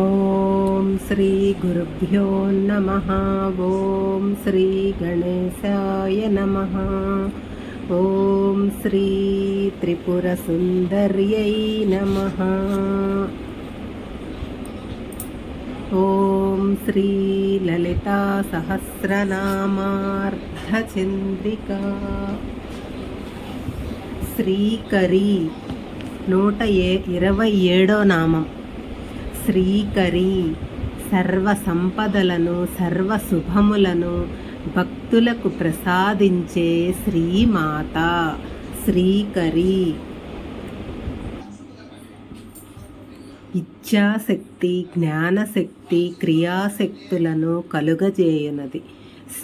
ఓం శ్రీ గురుభ్యో నమ. ఓం శ్రీ గణేశాయ నమ. ఓం శ్రీ త్రిపురసుందర్యై నమ. ఓం శ్రీ లలితా సహస్రనామార్ధచంద్రికా శ్రీకరి నూట ఏ ఇరవై ఏడో నామం. శ్రీకరి. సర్వ సంపదలను సర్వ శుభములను భక్తులకు ప్రసాదించే శ్రీమాత శ్రీకరి. ఇచ్ఛాశక్తి జ్ఞానశక్తి క్రియాశక్తులను కలుగజేయునది.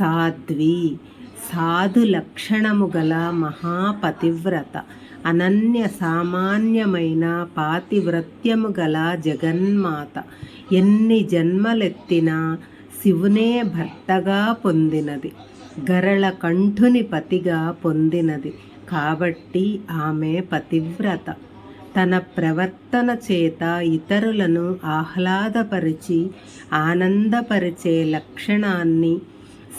సాధ్వి సాధు లక్షణము గల మహాపతివ్రత. అనన్య సామాన్యమైన పాతివ్రత్యము గల జగన్మాత. ఎన్ని జన్మలెత్తినా శివునే భర్తగా పొందినది. గరళ కంఠుని పతిగా పొందినది. కాబట్టి ఆమె పతివ్రత. తన ప్రవర్తన చేత ఇతరులను ఆహ్లాదపరిచి ఆనందపరిచే లక్షణాన్ని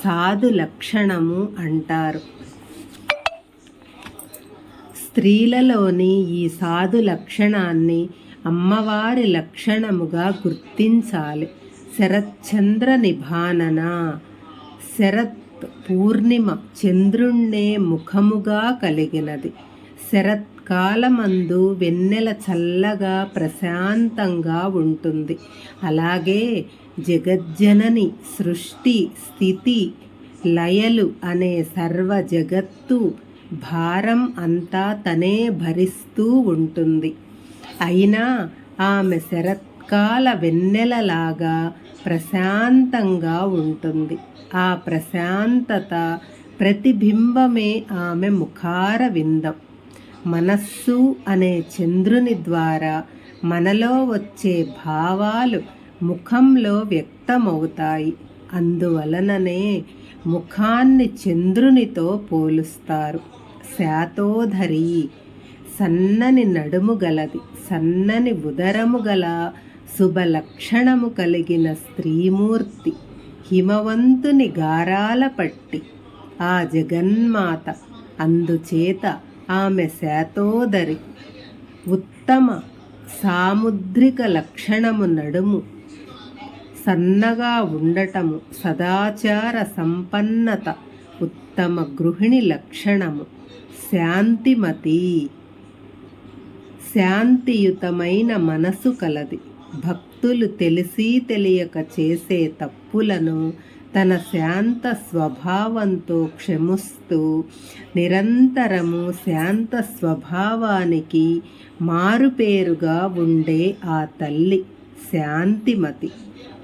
సాధు లక్షణము అంటారు. స్త్రీలలోని ఈ సాధు లక్షణాన్ని అమ్మవారి లక్షణముగా గుర్తించాలి. శరత్చంద్ర నిభానన. శరత్ పూర్ణిమ చంద్రుణ్ణే ముఖముగా కలిగినది. శరత్కాలమందు వెన్నెల చల్లగా ప్రశాంతంగా ఉంటుంది. అలాగే జగజ్జనని సృష్టి స్థితి లయలు అనే సర్వ జగత్తు భారం అంతా తనే భరిస్తూ ఉంటుంది. అయినా ఆమె శరత్కాల వెన్నెలలాగా ప్రశాంతంగా ఉంటుంది. ఆ ప్రశాంతత ప్రతిబింబమే ఆమె ముఖార విందం. మనస్సు అనే చంద్రుని ద్వారా మనలో వచ్చే భావాలు ముఖంలో వ్యక్తమవుతాయి. అందువలననే ముఖాన్ని చంద్రునితో పోలుస్తారు. శాతోధరి సన్నని నడుము గలది సన్నని ఉదరము గల శుభలక్షణము కలిగిన స్త్రీమూర్తి హిమవంతుని గారాల పట్టి. ఆ జగన్మాత అందుచేత ఆమె శాతోదరి. ఉత్తమ సాముద్రిక లక్షణము నడుము సన్నగా ఉండటము సదాచార సంపన్నత. తమ గృహిణి లక్షణము శాంతిమతి. శాంతియుతమైన మనసు కలది. భక్తులు తెలిసి తెలియక చేసే తప్పులను తన శాంత స్వభావంతో క్షమిస్తూ నిరంతరము శాంత స్వభావానికి మారుపేరుగా ఉండే ఆ తల్లి. శాంతిమతి.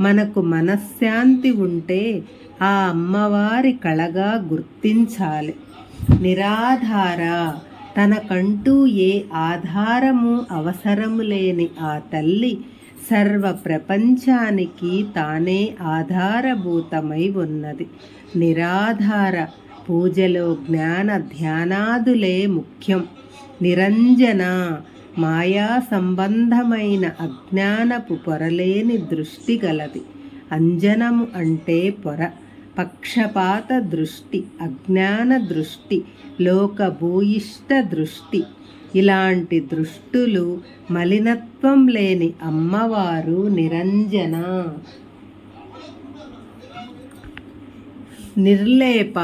మనకు మనశ్శాంతి ఉంటే ఆ అమ్మవారి కళగా గుర్తించాలి. నిరాధార తనకంటూ ఏ ఆధారము అవసరము లేని ఆ తల్లి సర్వ ప్రపంచానికి తానే ఆధారభూతమై ఉన్నది. నిరాధార పూజలో జ్ఞాన ధ్యానాదులే ముఖ్యం. నిరంజన మాయా సంబంధమైన అజ్ఞానపు పొరలేని దృష్టి గలది. అంజనము అంటే పొర. పక్షపాత దృష్టి అజ్ఞాన దృష్టి లోకభూయిష్ట దృష్టి. ఇలాంటి దృష్టులు మలినత్వం లేని అమ్మవారు నిరంజన. నిర్లేప.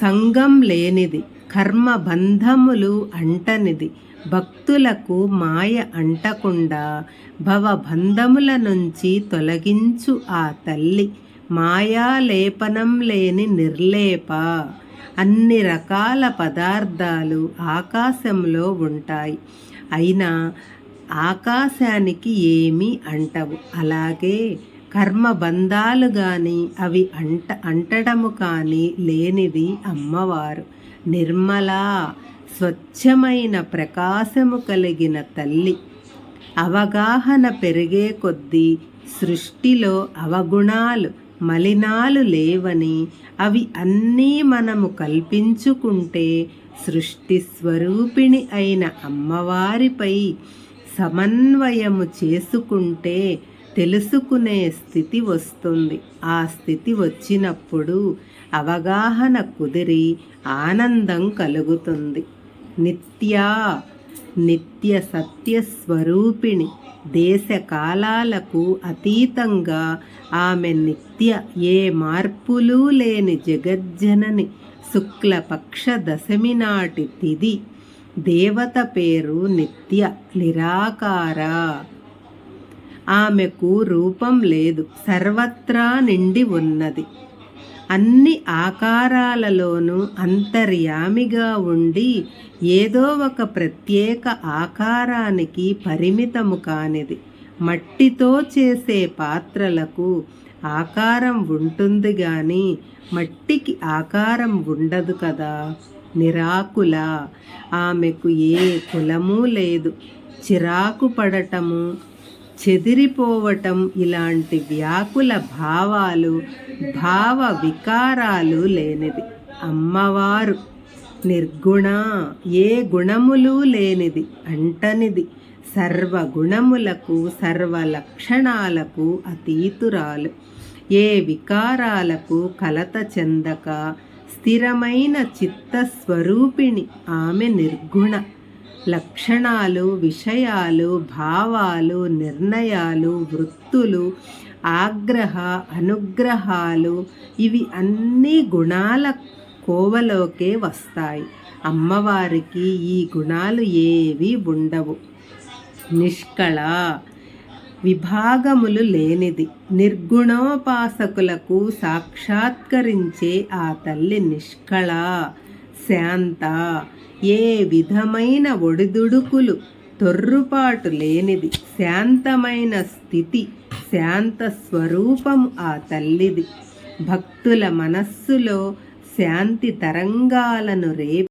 సంగం లేనిది. కర్మబంధములు అంటనిది. భక్తులకు మాయ అంటకుండా భవబంధముల నుంచి తొలగించు ఆ తల్లి. మాయాలేపనం లేని నిర్లేప. అన్ని రకాల పదార్థాలు ఆకాశంలో ఉంటాయి. అయినా ఆకాశానికి ఏమీ అంటవు. అలాగే కర్మబంధాలు కానీ అవి అంట అంటడము కానీ లేనిది అమ్మవారు. నిర్మల స్వచ్ఛమైన ప్రకాశము కలిగిన తల్లి. అవగాహన పెరిగే కొద్దీ సృష్టిలో అవగుణాలు మలినాలు లేవని అవి అన్నీ మనము కల్పించుకుంటే సృష్టి స్వరూపిణి అయిన అమ్మవారిపై సమన్వయము చేసుకుంటే తెలుసుకునే స్థితి వస్తుంది. ఆ స్థితి వచ్చినప్పుడు అవగాహన కుదిరి ఆనందం కలుగుతుంది. నిత్యా నిత్య సత్య స్వరూపిణి దేశ కాలాలకు అతీతంగా ఆమె నిత్య ఏ మార్పులు లేని జగజ్జనని శుక్లపక్ష దశమి నాటి తిది. దేవత పేరు నిత్య నిరాకార. ఆమెకు రూపం లేదు సర్వత్రా నిండి ఉన్నది. అన్ని ఆకారాలలోనూ అంతర్యామిగా ఉండి ఏదో ఒక ప్రత్యేక ఆకారానికి పరిమితము కానిది. మట్టితో చేసే పాత్రలకు ఆకారం ఉంటుంది కానీ మట్టికి ఆకారం ఉండదు కదా. నిరాకుల. ఆమెకు ఏ కులము లేదు. చిరాకు పడటము చెదిరిపోవటం ఇలాంటి వ్యాకుల భావాలు భావ వికారాలు లేనిది. అమ్మవారు నిర్గుణ ఏ గుణములు లేనిది అంటనిది. సర్వగుణములకు సర్వ లక్షణాలకు అతీతురాలు. ఏ వికారాలకు కలత చెందక స్థిరమైన చిత్తస్వరూపిణి ఆమె నిర్గుణ. లక్షణాలు విషయాలు భావాలు నిర్ణయాలు వృత్తులు ఆగ్రహ అనుగ్రహాలు ఇవి అన్ని గుణాల కోవలోకే వస్తాయి. అమ్మవారికి ఈ గుణాలు ఏవి ఉండవు. నిష్కళ విభాగములు లేనిది. నిర్గుణోపాసకులకు సాక్షాత్కరించే ఆ తల్లి నిష్కళ. శాంత. ఏ విధమైన ఒడిదుడుకులు తొర్రుపాటు లేనిది శాంతమైన స్థితి శాంత స్వరూపం ఆ తల్లిది. భక్తుల మనస్సులో శాంతి తరంగాలను రేపి